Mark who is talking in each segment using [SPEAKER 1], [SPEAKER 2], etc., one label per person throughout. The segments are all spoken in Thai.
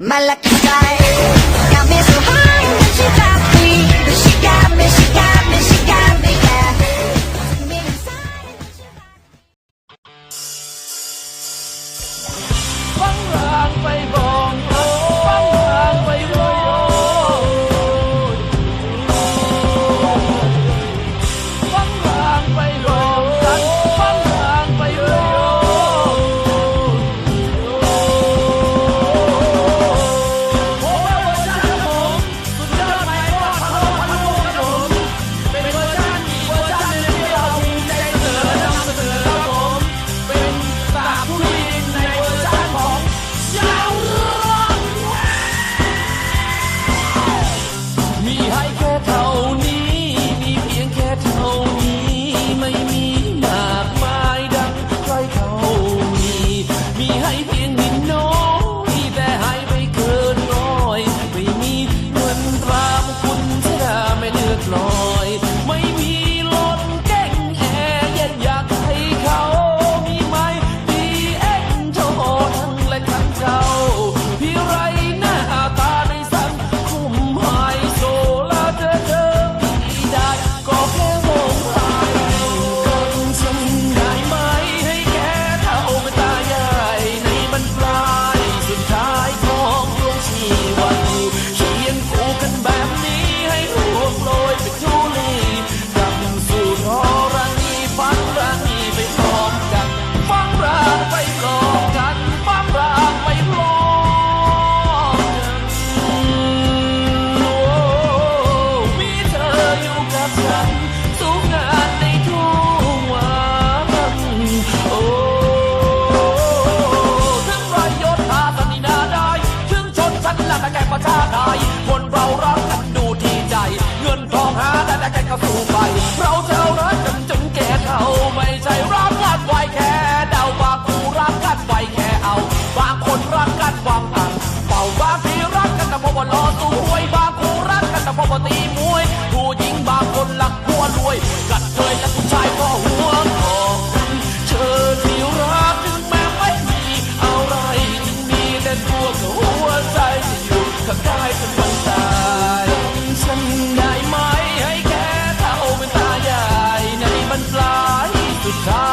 [SPEAKER 1] Malaquita, long. ตัวกับหัวใจจะอยู่ข้างกายจนวันตายฉันได้ไหมให้แค่เท่าเป็นตาใหญ่ในบรรปลายสุดท้าย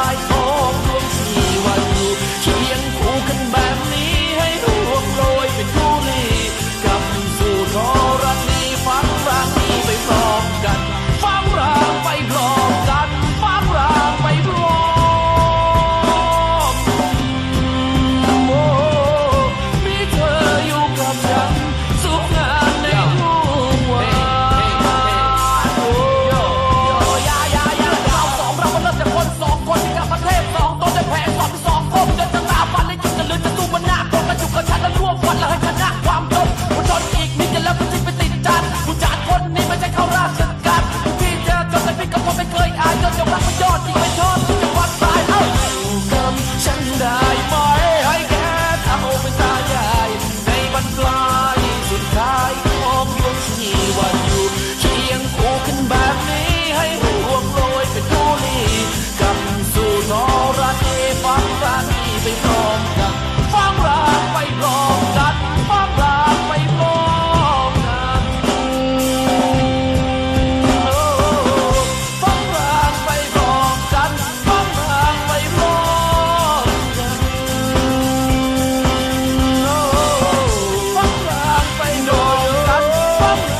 [SPEAKER 1] Vamos